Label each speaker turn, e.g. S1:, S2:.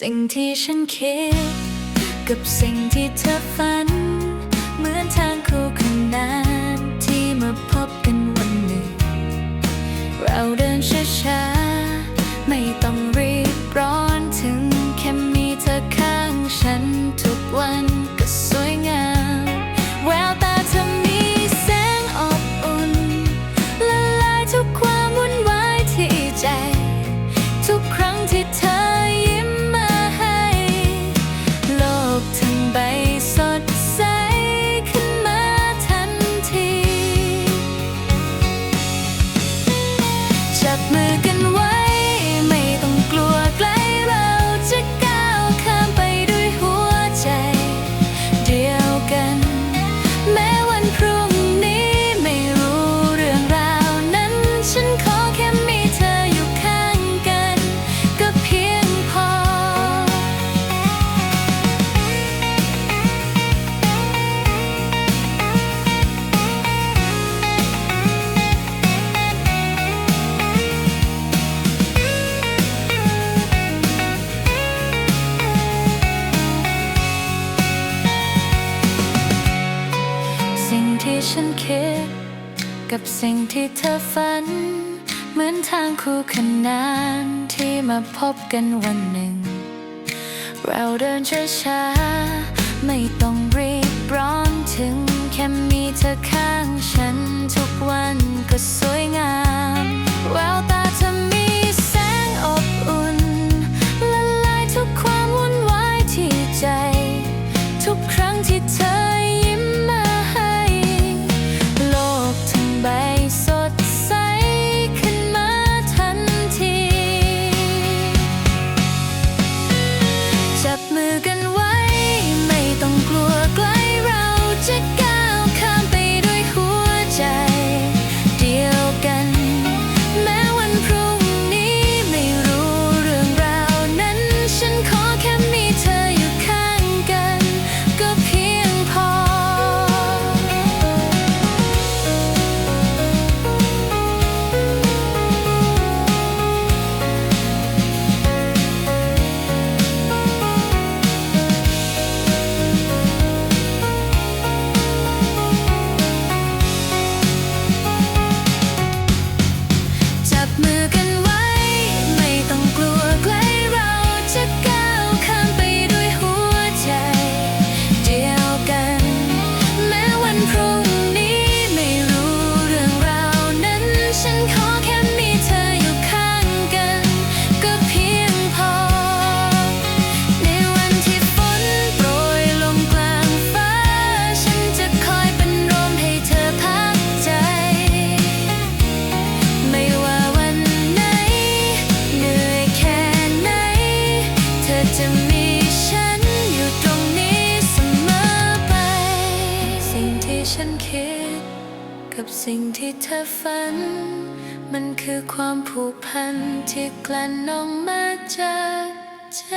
S1: สิ่งที่ฉันคิด กับสิ่งที่เธอฝัน เหมือนทางคู่ขนานที่มาพบกันวันหนึ่ง เราเดินช้าๆ ไม่ต้องรีบร้อนถึงแค่มีเธอข้างฉันทุกวันก็สวยงาม แววตาเธอมีแสงอบอุ่น ละลายทุกความวุ่นวายที่ใจ ทุกครั้งที่เธ จับ ที่ฉันคิด กับสิ่งที่เธอฝัน เหมือนทางคู่ขนานที่มาพบกันวันหนึ่ง เราเดินช้าๆไม่ต้องรีบร้อนถึง แค่มีเธอข้างฉันทุกวันก็สวยงาม คิด กับสิ่งที่เธอฝัน มันคือความผูกพันที่กลั่นออกมาจากใจ